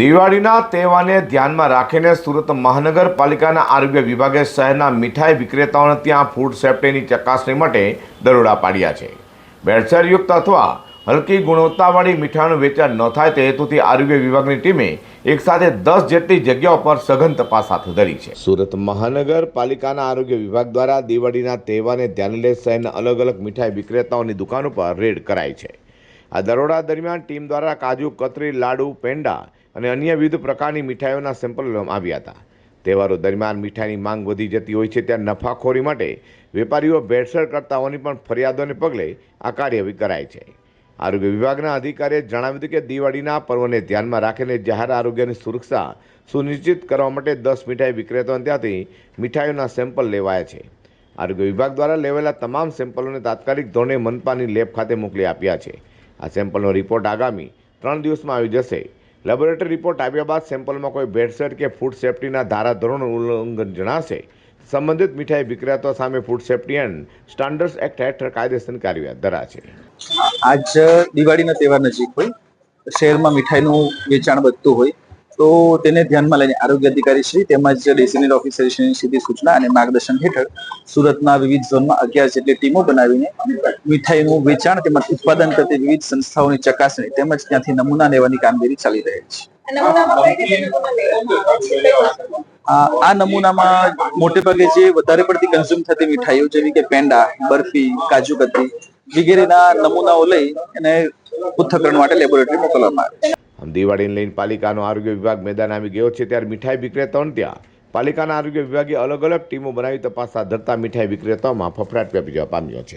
દિવાળીના તહેવારને ધ્યાનમાં રાખીને સુરત મહાનગરપાલિકાના આરોગ્ય વિભાગે શહેરના મીઠાઈ વિક્રેતાઓને ત્યાં ફૂડ સેફ્ટીની ચકાસણી માટે દરોડા પાડ્યા છે. ભેળસેળયુક્ત અથવા હલકી ગુણવત્તાવાળી મીઠાઈનું વેચાણ ન થાય તે હેતુથી આરોગ્ય વિભાગની ટીમે એકસાથે દસ જેટલી જગ્યાઓ પર સઘન તપાસ હાથ ધરી છે. સુરત મહાનગરપાલિકાના આરોગ્ય વિભાગ દ્વારા દિવાળીના તહેવારને ધ્યાને લઈ શહેરના અલગ અલગ મીઠાઈ વિક્રેતાઓની દુકાનો પર રેડ કરાઈ છે. આ દરોડા દરમિયાન ટીમ દ્વારા કાજુ, કતરી, લાડુ, પેંડા અને અન્ય વિવિધ પ્રકારની મીઠાઈઓના સેમ્પલ લેવામાં આવ્યા હતા. તહેવારો દરમિયાન મીઠાઈની માંગ વધી જતી હોય છે ત્યાં નફાખોરી માટે વેપારીઓ ભેળસેળ કરતા હોવાની પણ ફરિયાદોને પગલે આ કાર્યવાહી કરાય છે. આરોગ્ય વિભાગના અધિકારીએ જણાવ્યું હતું કે દિવાળીના પર્વને ધ્યાનમાં રાખીને જાહેર આરોગ્યની સુરક્ષા સુનિશ્ચિત કરવા માટે દસ મીઠાઈ વિક્રેતાઓને ત્યાંથી મીઠાઈઓના સેમ્પલ લેવાયા છે. આરોગ્ય વિભાગ દ્વારા લેવાયેલા તમામ સેમ્પલોને તાત્કાલિક ધોરણે મનપાની લેબ ખાતે મોકલી આપ્યા છે. આ સેમ્પલનો રિપોર્ટ આગામી ત્રણ દિવસમાં આવી જશે. લેબોરેટરી રિપોર્ટ આવ્યા બાદ સેમ્પલમાં કોઈ ભેળસેળ કે ફૂડ સેફ્ટીના ધારાધોરણો ઉલ્લંઘન જણાશે. સંબંધિત મીઠાઈ વિક્રેતાઓ સામે food safety and standard act હેઠળ કાયદેસરની કાર્યવાહી ધરાશે. આજ દિવાળીના તહેવાર નજીક હોય. શહેરમાં મીઠાઈનું વેચાણ વધતું હોય. તો તેને ધ્યાનમાં લઈને આરોગ્ય અધિકારી શ્રી તેમજ ડેસિનેટ ઓફિસર શ્રીની સીધી સૂચના અને માર્ગદર્શન હેઠળ સુરતના વિવિધ ઝોનમાં અગિયાર જેટલી ટીમો બનાવીને મીઠાઈનું વેચાણ તેમજ ઉત્પાદન કરતી વિવિધ સંસ્થાઓની ચકાસણી તેમજ ત્યાંથી નમૂના લેવાની કામગીરી ચાલી રહી છે. આ નમૂનામાં મોટે ભાગે જે વધારે પડતી કન્ઝ્યુમ થતી મીઠાઈઓ જેવી કે પેંડા બરફી કાજુ કતરી વગેરેના નમૂનાઓ લઈ અને પૃથ્થકરણ માટે લેબોરેટરી મોકલવામાં આવે છે. દિવાળીને લઈને પાલિકાનો આરોગ્ય વિભાગ મેદાન આવી ગયો છે, ત્યારે મીઠાઈ વિક્રેતાઓને ત્યાં પાલિકાના આરોગ્ય વિભાગે અલગ અલગ ટીમો બનાવી તપાસ હાથ ધરતા મીઠાઈ વિક્રેતાઓમાં ફફડાટ વ્યાપી જવા પામ્યો છે.